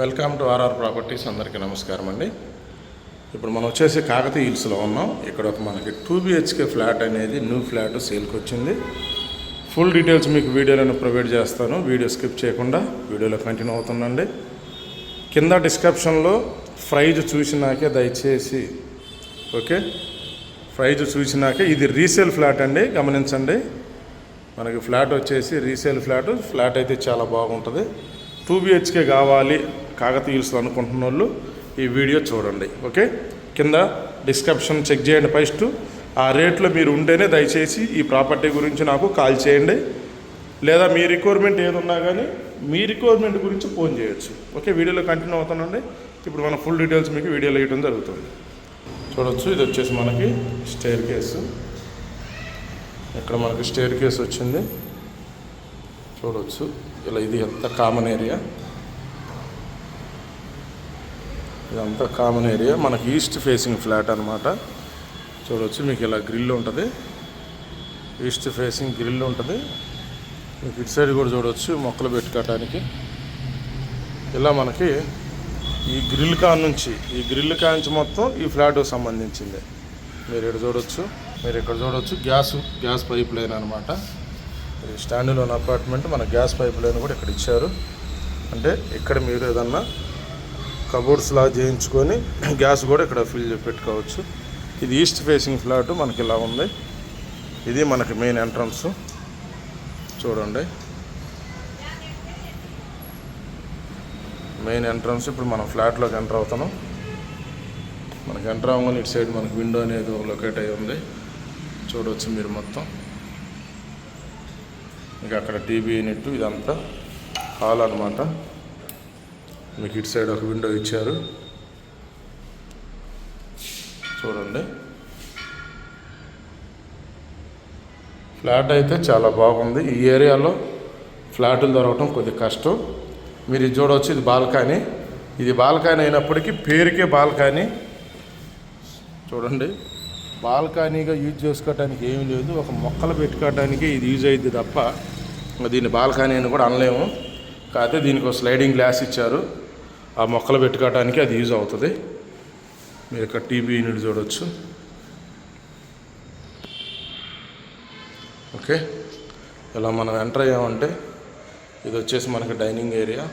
Welcome to RR properties. అందరికీ నమస్కారం అండి. ఇప్పుడు మనం వచ్చేసి కాకతీయ హిల్స్లో ఉన్నాం. ఇక్కడ ఒక మనకి టూ బిహెచ్కే ఫ్లాట్ అనేది న్యూ ఫ్లాట్ సేల్కి వచ్చింది. ఫుల్ డీటెయిల్స్ మీకు వీడియోలను ప్రొవైడ్ చేస్తాను. వీడియో స్కిప్ చేయకుండా వీడియోలో కంటిన్యూ అవుతుందండి కింద డిస్క్రిప్షన్లో ప్రైజ్ చూసినాకే దయచేసి ఓకే? ప్రైజ్ చూసినాకే ఇది రీసేల్ ఫ్లాట్ అండి గమనించండి. మనకి ఫ్లాట్ వచ్చేసి రీసేల్ ఫ్లాట్. ఫ్లాట్ అయితే చాలా బాగుంటుంది. టూ బిహెచ్కే కావాలి. కాకతీయ అనుకుంటున్న వాళ్ళు ఈ వీడియో చూడండి ఓకే? కింద డిస్క్రిప్షన్ చెక్ చేయండి ఫస్ట్. ఆ రేట్లో మీరు ఉంటేనే దయచేసి ఈ ప్రాపర్టీ గురించి నాకు కాల్ చేయండి. లేదా మీ రిక్వైర్మెంట్ ఏదున్నా కానీ మీ రిక్వైర్మెంట్ గురించి ఫోన్ చేయొచ్చు. ఓకే వీడియోలో కంటిన్యూ అవుతానండి. ఇప్పుడు మన ఫుల్ డీటెయిల్స్ మీకు వీడియోలో ఇవ్వడం జరుగుతుంది. చూడొచ్చు ఇది వచ్చేసి మనకి స్టేర్ కేసు. ఇక్కడ మనకి స్టేర్ కేస్ వచ్చింది? చూడవచ్చు ఇలా ఇది ఎంత కామన్ ఏరియా? ఇదంతా కామన్ ఏరియా మనకి ఈస్ట్ ఫేసింగ్ ఫ్లాట్ అనమాట చూడవచ్చు మీకు ఇలా గ్రిల్ ఉంటుంది. ఈస్ట్ ఫేసింగ్ గ్రిల్ ఉంటుంది. మీకు ఇటు సైడ్ కూడా చూడవచ్చు మొక్కలు పెట్టుకోవటానికి. ఇలా మనకి ఈ గ్రిల్ కాన్ నుంచి ఈ గ్రిల్ కాన్ నుంచి మొత్తం ఈ ఫ్లాట్ సంబంధించింది. మీరు ఇక్కడ చూడవచ్చు మీరు ఇక్కడ చూడవచ్చు గ్యాస్ గ్యాస్ పైప్ లైన్ అనమాట ఇది స్టాండ్లోని అపార్ట్మెంట్ మన గ్యాస్ పైప్ లైన్ కూడా ఇక్కడ ఇచ్చారు. అంటే ఇక్కడ మీరు ఏదన్నా కబోర్డ్స్ లా చేయించుకొని గ్యాస్ కూడా ఇక్కడ ఫిల్ పెట్టుకోవచ్చు. ఇది ఈస్ట్ ఫేసింగ్ ఫ్లాట్ మనకి ఇలా ఉంది. ఇది మనకి మెయిన్ ఎంట్రన్స్. చూడండి. మెయిన్ ఎంట్రన్స్ ఇప్పుడు మనం ఫ్లాట్లోకి ఎంటర్ అవుతున్నాం. మనకి ఎంటర్ అవ్వగానే ఇటు సైడ్ మనకి విండో అనేది లొకేట్ అయి ఉంది. చూడవచ్చు మీరు మొత్తం. ఇంకా అక్కడ టీవీ యూనిట్ ఇదంతా హాల్ అనమాట మీకు ఇటు సైడ్ ఒక విండో ఇచ్చారు. చూడండి. ఫ్లాట్ అయితే చాలా బాగుంది. ఈ ఏరియాలో ఫ్లాట్లు దొరకటం కొద్దిగా కష్టం. మీరు ఇది చూడవచ్చు ఇది బాల్కనీ. ఇది బాల్కనీ అయినప్పటికీ పేరుకే బాల్కనీ. చూడండి. బాల్కనీగా యూజ్ చేసుకోవడానికి ఏమీ లేదు. ఒక మొక్కలు పెట్టుకోవడానికి ఇది యూజ్ అయ్యింది తప్ప దీన్ని బాల్కనీ అని కూడా అనలేము. కాకపోతే దీనికి ఒక స్లైడింగ్ గ్లాస్ ఇచ్చారు. ఆ మొక్కలు పెట్టుకోవడానికి అది యూజ్ అవుతుంది. మీరు ఇక్కడ టీవీ యూనిట్ చూడవచ్చు ఓకే. ఇలా మనం ఎంటర్ అయ్యామంటే ఇది వచ్చేసి మనకి డైనింగ్ ఏరియా.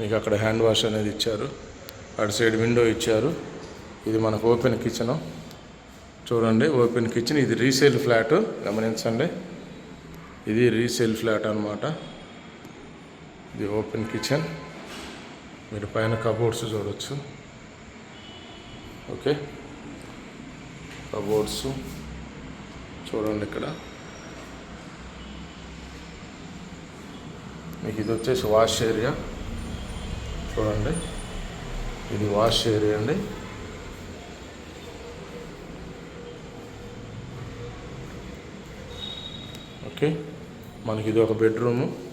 మీకు అక్కడ హ్యాండ్ వాష్ అనేది ఇచ్చారు. అటు సైడ్ విండో ఇచ్చారు. ఇది మనకు ఓపెన్ కిచెన్. చూడండి ఓపెన్ కిచెన్. ఇది రీసేల్ ఫ్లాట్. గమనించండి. ఇది రీసేల్ ఫ్లాట్ అనమాట ఇది ఓపెన్ కిచెన్. మీరు పైన కబోర్డ్స్ చూడవచ్చు ఓకే? కబోర్డ్స్ చూడండి ఇక్కడ. మీకు ఇది వచ్చేసి వాష్ ఏరియా. చూడండి. ఇది వాష్ ఏరియా అండి. ఓకే? మనకి ఇది ఒక బెడ్రూము.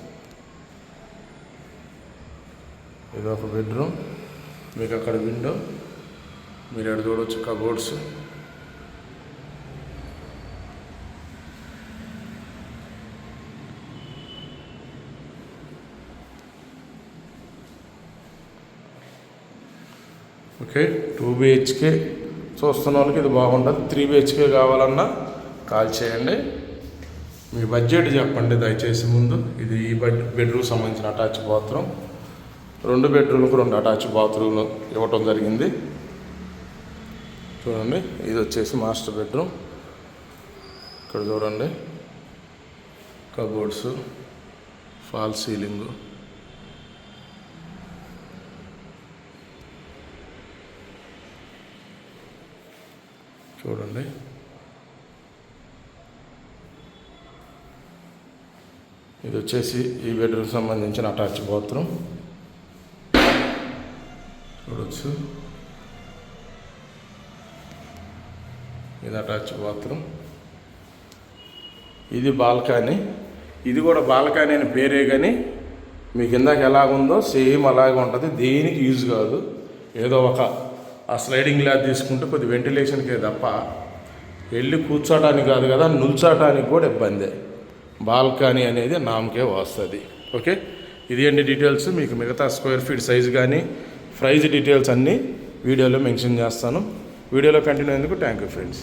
ఇది ఒక బెడ్రూమ్ మీకు అక్కడ విండో మీరు ఎక్కడ చూడవచ్చు కబోర్డ్స్. Okay two BHK. చూస్తున్న వాళ్ళకి ఇది బాగుంటుంది. త్రీ బిహెచ్కే కావాలన్నా కాల్ చేయండి. మీ బడ్జెట్ చెప్పండి దయచేసి ముందు. ఇది ఈ బెడ్ బెడ్రూమ్ సంబంధించిన అటాచ్ బాత్రూమ్. రెండు బెడ్రూమ్లకు రెండు అటాచ్ బాత్రూమ్లు ఇవ్వటం జరిగింది. చూడండి ఇది వచ్చేసి మాస్టర్ బెడ్రూమ్ ఇక్కడ చూడండి కబోర్డ్స్ ఫాల్ సీలింగు చూడండి. ఇది వచ్చేసి ఈ బెడ్రూమ్ సంబంధించిన అటాచ్ బాత్రూమ్ చూడవచ్చు ఇది అటాచ్ బాత్రూమ్. ఇది బాల్కనీ. ఇది కూడా బాల్కనీ అని పేరే కానీ మీకు ఇందాక ఎలాగుందో సేమ్ అలాగే ఉంటుంది. దేనికి యూజ్ కాదు. ఏదో ఒక ఆ స్లైడింగ్ ల్యాబ్ తీసుకుంటే కొద్ది వెంటిలేషన్కే తప్ప వెళ్ళి కూర్చోటానికి కాదు కదా నిల్చోటానికి కూడా ఇబ్బందే. బాల్కనీ అనేది నామకే వస్తుంది. ఓకే? ఇది అండి డీటెయిల్స్? మీకు మిగతా స్క్వేర్ ఫీట్ సైజ్ కానీ ప్రైజ్ డీటెయిల్స్ అన్నీ వీడియోలో మెన్షన్ చేస్తాను. వీడియోలో కంటిన్యూ అయ్యేందుకు థ్యాంక్ యూ ఫ్రెండ్స్.